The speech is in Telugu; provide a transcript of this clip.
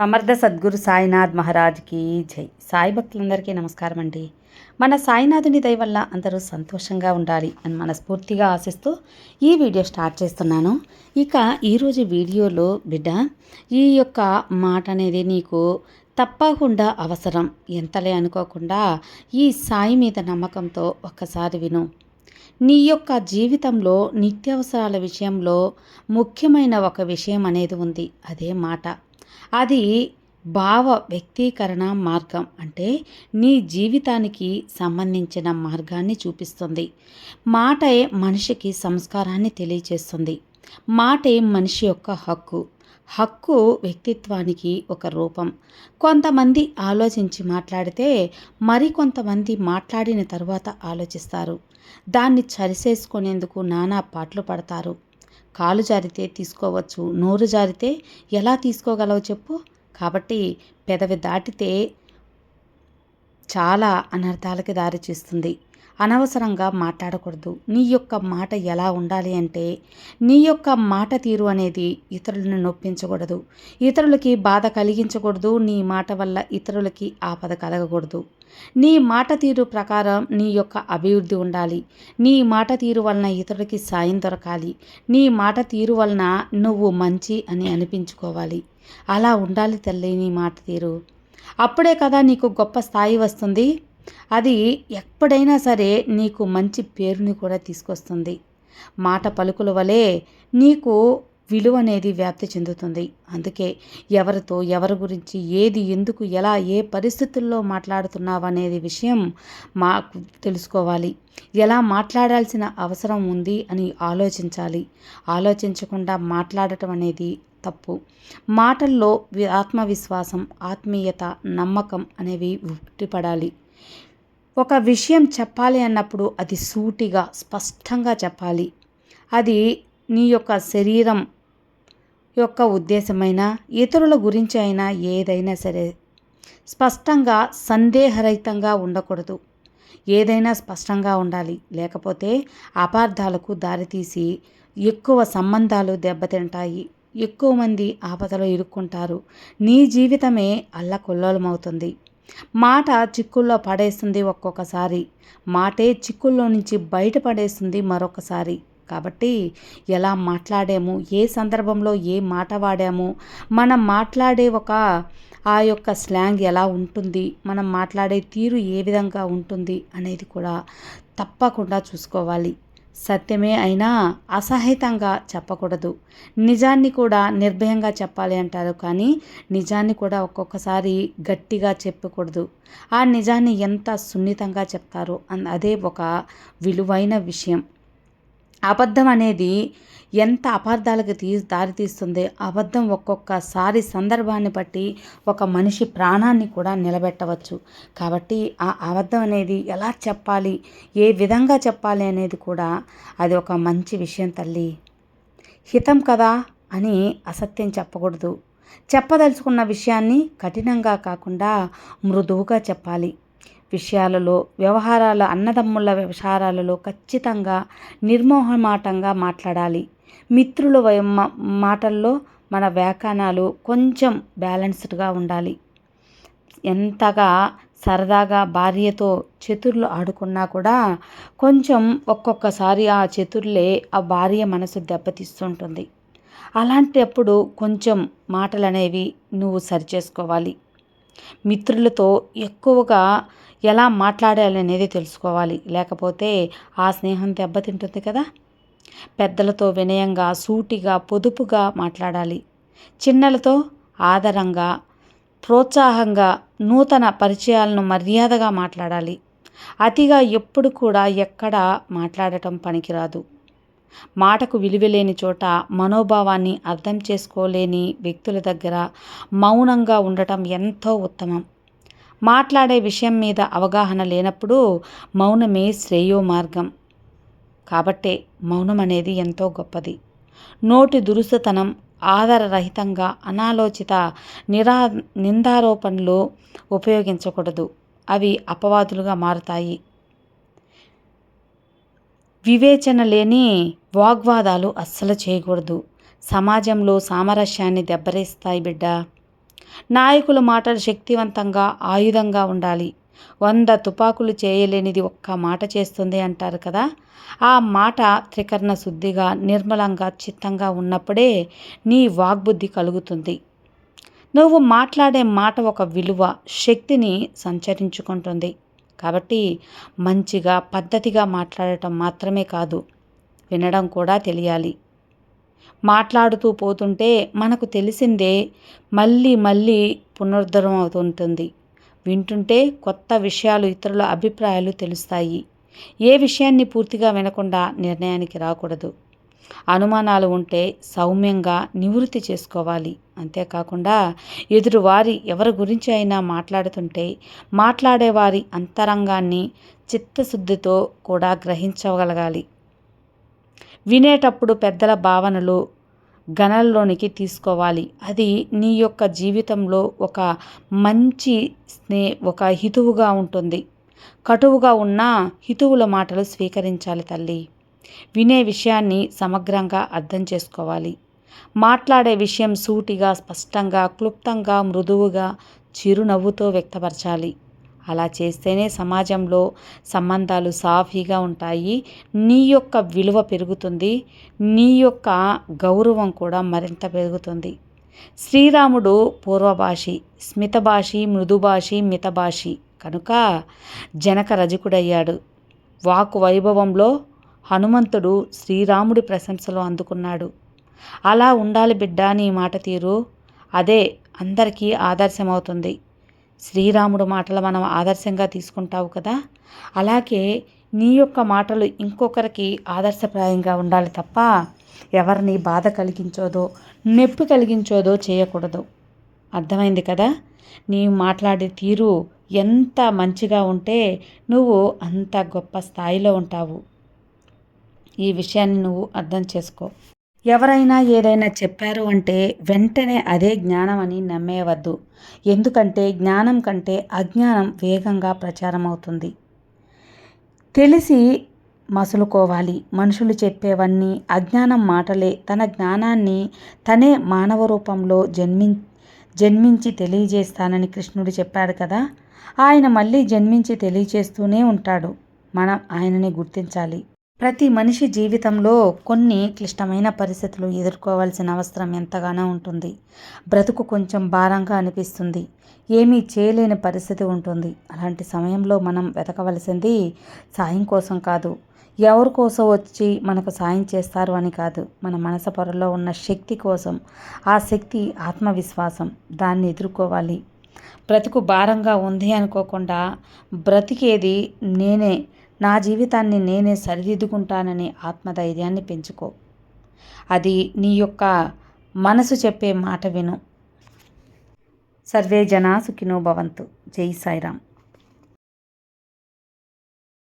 సమర్థ సద్గురు సాయినాథ్ మహారాజ్కి జై. సాయి భక్తులందరికీ నమస్కారం అండి. మన సాయినాథుని దయ వల్ల అందరూ సంతోషంగా ఉండాలి అని మనస్ఫూర్తిగా ఆశిస్తూ ఈ వీడియో స్టార్ట్ చేస్తున్నాను. ఇక ఈరోజు వీడియోలో బిడ్డ ఈ యొక్క మాట అనేది నీకు తప్పకుండా అవసరం. ఎంతలే అనుకోకుండా ఈ సాయి మీద నమ్మకంతో ఒక్కసారి విను. నీ యొక్క జీవితంలో నిత్యావసరాల విషయంలో ముఖ్యమైన ఒక విషయం అనేది ఉంది. అదే మాట. అది భావ వ్యక్తీకరణ మార్గం అంటే నీ జీవితానికి సంబంధించిన మార్గాన్ని చూపిస్తుంది. మాటే మనిషికి సంస్కారాన్ని తెలియచేస్తుంది. మాటే మనిషి యొక్క హక్కు. హక్కు వ్యక్తిత్వానికి ఒక రూపం. కొంతమంది ఆలోచించి మాట్లాడితే మరికొంతమంది మాట్లాడిన తర్వాత ఆలోచిస్తారు. దాన్ని సరిచేసుకునేందుకు నానా పాటలు పడతారు. కాలు జారితే తీసుకోవచ్చు నోరు జారితే ఎలా తీసుకోగలవు చెప్పు. కాబట్టి పెదవి దాటితే చాలా అనర్థాలకి దారి చేస్తుంది. అనవసరంగా మాట్లాడకూడదు. నీ యొక్క మాట ఎలా ఉండాలి అంటే నీ యొక్క మాట తీరు అనేది ఇతరులను నొప్పించకూడదు. ఇతరులకి బాధ కలిగించకూడదు. నీ మాట వల్ల ఇతరులకి ఆపద కలగకూడదు. నీ మాట తీరు ప్రకారం నీ యొక్క అభివృద్ధి ఉండాలి. నీ మాట తీరు వలన ఇతరులకి సాయం దొరకాలి. నీ మాట తీరు వలన నువ్వు మంచి అని అనిపించుకోవాలి. అలా ఉండాలి తల్లి నీ మాట తీరు. అప్పుడే కదా నీకు గొప్ప స్థాయి వస్తుంది. అది ఎప్పుడైనా సరే నీకు మంచి పేరుని కూడా తీసుకొస్తుంది. మాట పలుకుల వలె నీకు విలువ అనేది వ్యాప్తి చెందుతుంది. అందుకే ఎవరితో ఎవరి గురించి ఏది ఎందుకు ఎలా ఏ పరిస్థితుల్లో మాట్లాడుతున్నావు అనేది విషయం మాకు తెలుసుకోవాలి. ఎలా మాట్లాడాల్సిన అవసరం ఉంది అని ఆలోచించాలి. ఆలోచించకుండా మాట్లాడటం అనేది తప్పు. మాటల్లో ఆత్మవిశ్వాసం ఆత్మీయత నమ్మకం అనేవి ఉట్టిపడాలి. ఒక విషయం చెప్పాలి అన్నప్పుడు అది సూటిగా స్పష్టంగా చెప్పాలి. అది నీ యొక్క శరీరం యొక్క ఉద్దేశమైనా ఇతరుల గురించి అయినా ఏదైనా సరే స్పష్టంగా సందేహరహితంగా ఉండకూడదు. ఏదైనా స్పష్టంగా ఉండాలి. లేకపోతే అపార్థాలకు దారితీసి ఎక్కువ సంబంధాలు దెబ్బతింటాయి. ఎక్కువ మంది ఆపదలో ఇరుక్కుంటారు. నీ జీవితమే అల్లకొల్లోలమవుతుంది. మాట చిక్కుల్లో పడేస్తుంది ఒక్కొక్కసారి. మాటే చిక్కుల్లో నుంచి బయటపడేస్తుంది మరొకసారి. కాబట్టి ఎలా మాట్లాడాము? ఏ సందర్భంలో ఏ మాట వాడాము? మనం మాట్లాడే ఒక ఆ యొక్క స్లాంగ్ ఎలా ఉంటుంది? మనం మాట్లాడే తీరు ఏ విధంగా ఉంటుంది అనేది కూడా తప్పకుండా చూసుకోవాలి. సత్యమే అయినా అసహితంగా చెప్పకూడదు. నిజాన్ని కూడా నిర్భయంగా చెప్పాలి అంటారు కానీ నిజాన్ని కూడా ఒక్కొక్కసారి గట్టిగా చెప్పకూడదు. ఆ నిజాన్ని ఎంత సున్నితంగా చెప్తారో అదే ఒక విలువైన విషయం. అబద్ధం అనేది ఎంత అపార్థాలకు తీ దారితీస్తుంది అబద్ధం ఒక్కొక్కసారి సందర్భాన్ని బట్టి ఒక మనిషి ప్రాణాన్ని కూడా నిలబెట్టవచ్చు. కాబట్టి ఆ అబద్ధం అనేది ఎలా చెప్పాలి ఏ విధంగా చెప్పాలి అనేది కూడా అది ఒక మంచి విషయం తల్లి. హితం కదా అని అసత్యం చెప్పకూడదు. చెప్పదలుచుకున్న విషయాన్ని కఠినంగా కాకుండా మృదువుగా చెప్పాలి. విషయాలలో వ్యవహారాల అన్నదమ్ముల వ్యవహారాలలో ఖచ్చితంగా నిర్మోహమాటంగా మాట్లాడాలి. మిత్రుల మాటల్లో మన వ్యాఖ్యానాలు కొంచెం బ్యాలెన్స్డ్గా ఉండాలి. ఎంతగా సరదాగా భార్యతో చతుర్లు ఆడుకున్నా కూడా కొంచెం ఒక్కొక్కసారి ఆ చతుర్లే ఆ భార్య మనసు దెబ్బతీస్తుంటుంది. అలాంటప్పుడు కొంచెం మాటలు అనేవి నువ్వు సరిచేసుకోవాలి. మిత్రులతో ఎక్కువగా ఎలా మాట్లాడాలి అనేది తెలుసుకోవాలి. లేకపోతే ఆ స్నేహం దెబ్బతింటుంది కదా. పెద్దలతో వినయంగా సూటిగా పొదుపుగా మాట్లాడాలి. చిన్నలతో ఆదరంగా ప్రోత్సాహంగా నూతన పరిచయాలను మర్యాదగా మాట్లాడాలి. అతిగా ఎప్పుడు కూడా ఎక్కడా మాట్లాడటం పనికిరాదు. మాటకు విలువలేని చోట మనోభావాన్ని అర్థం చేసుకోలేని వ్యక్తుల దగ్గర మౌనంగా ఉండటం ఎంతో ఉత్తమం. మాట్లాడే విషయం మీద అవగాహన లేనప్పుడు మౌనమే శ్రేయో మార్గం. కాబట్టే మౌనం అనేది ఎంతో గొప్పది. నోటి దురుసుతనం ఆధారరహితంగా అనాలోచిత నిరా నిందారోపణలు ఉపయోగించకూడదు. అవి అపవాదులుగా మారుతాయి. వివేచన లేని వాగ్వాదాలు అస్సలు చేయకూడదు. సమాజంలో సామరస్యాన్ని దెబ్బరేస్తాయి బిడ్డ. నాయకుల మాటలు శక్తివంతంగా ఆయుధంగా ఉండాలి. వంద తుపాకులు చేయలేనిది ఒక్క మాట చేస్తుంది అంటారు కదా. ఆ మాట త్రికరణ శుద్ధిగా నిర్మలంగా చిత్తంగా ఉన్నప్పుడే నీ వాగ్బుద్ధి కలుగుతుంది. నువ్వు మాట్లాడే మాట ఒక విలువ శక్తిని సంచరించుకుంటుంది. కాబట్టి మంచిగా పద్ధతిగా మాట్లాడటం మాత్రమే కాదు వినడం కూడా తెలియాలి. మాట్లాడుతూ పోతుంటే మనకు తెలిసిందే మళ్ళీ మళ్ళీ పునరుద్ధరం అవుతుంటుంది. వింటుంటే కొత్త విషయాలు ఇతరుల అభిప్రాయాలు తెలుస్తాయి. ఏ విషయాన్ని పూర్తిగా వినకుండా నిర్ణయానికి రాకూడదు. అనుమానాలు ఉంటే సౌమ్యంగా నివృత్తి చేసుకోవాలి. అంతేకాకుండా ఎదురువారి ఎవరి గురించి అయినా మాట్లాడుతుంటే మాట్లాడేవారి అంతరంగాన్ని చిత్తశుద్ధితో కూడా గ్రహించగలగాలి. వినేటప్పుడు పెద్దల భావనలు గణల్లోనికి తీసుకోవాలి. అది నీ యొక్క జీవితంలో ఒక మంచి స్నే ఒక హితువుగా ఉంటుంది. కటువుగా ఉన్న హితువుల మాటలు స్వీకరించాలి తల్లి. వినే విషయాన్ని సమగ్రంగా అర్థం చేసుకోవాలి. మాట్లాడే విషయం సూటిగా స్పష్టంగా క్లుప్తంగా మృదువుగా చిరునవ్వుతో వ్యక్తపరచాలి. అలా చేస్తేనే సమాజంలో సంబంధాలు సాఫీగా ఉంటాయి. నీ యొక్క విలువ పెరుగుతుంది. నీ యొక్క గౌరవం కూడా మరింత పెరుగుతుంది. శ్రీరాముడు పూర్వభాషి స్మితభాషి మృదుభాషి మితభాషి. కనుక జనక రజకుడయ్యాడు. వాకు వైభవంలో హనుమంతుడు శ్రీరాముడి ప్రశంసలు అందుకున్నాడు. అలా ఉండాలి బిడ్డ నీ మాట తీరు. అదే అందరికీ ఆదర్శమవుతుంది. శ్రీరాముడు మాటలు మనం ఆదర్శంగా తీసుకుంటావు కదా? అలాగే నీ యొక్క మాటలు ఇంకొకరికి ఆదర్శప్రాయంగా ఉండాలి తప్ప ఎవరిని బాధ కలిగించోదో నొప్పి కలిగించోదో చేయకూడదు. అర్థమైంది కదా? నీ మాట్లాడే తీరు ఎంత మంచిగా ఉంటే నువ్వు అంత గొప్ప స్థాయిలో ఉంటావు. ఈ విషయాన్ని నువ్వు అర్థం చేసుకో. ఎవరైనా ఏదైనా చెప్పారు అంటే వెంటనే అదే జ్ఞానం అని నమ్మేయవద్దు. ఎందుకంటే జ్ఞానం కంటే అజ్ఞానం వేగంగా ప్రచారం అవుతుంది తెలిసి మసులుకోవాలి. మనుషులు చెప్పేవన్నీ అజ్ఞానం మాటలే. తన జ్ఞానాన్ని తనే మానవ రూపంలో జన్మి జన్మించి తెలియజేస్తానని కృష్ణుడు చెప్పాడు కదా? ఆయన మళ్ళీ జన్మించి తెలియజేస్తూనే ఉంటాడు. మనం ఆయనని గుర్తించాలి. ప్రతి మనిషి జీవితంలో కొన్ని క్లిష్టమైన పరిస్థితులు ఎదుర్కోవాల్సిన అవసరం ఎంతగానో ఉంటుంది. బ్రతుకు కొంచెం భారంగా అనిపిస్తుంది. ఏమీ చేయలేని పరిస్థితి ఉంటుంది. అలాంటి సమయంలో మనం వెతకవలసింది సాయం కోసం కాదు. ఎవరి కోసం వచ్చి మనకు సాయం చేస్తారు అని కాదు. మన మనసు పొరలో ఉన్న శక్తి కోసం. ఆ శక్తి ఆత్మవిశ్వాసం. దాన్ని ఎదుర్కోవాలి. బ్రతుకు భారంగా ఉంది అనుకోకుండా బ్రతికేది నేనే నా జీవితాన్ని నేనే సరిదిద్దుకుంటానని ఆత్మధైర్యాన్ని పెంచుకో. అది నీ యొక్క మనసు చెప్పే మాట విను. సర్వే జనా సుఖినో భవంతు. జై సాయిరామ్.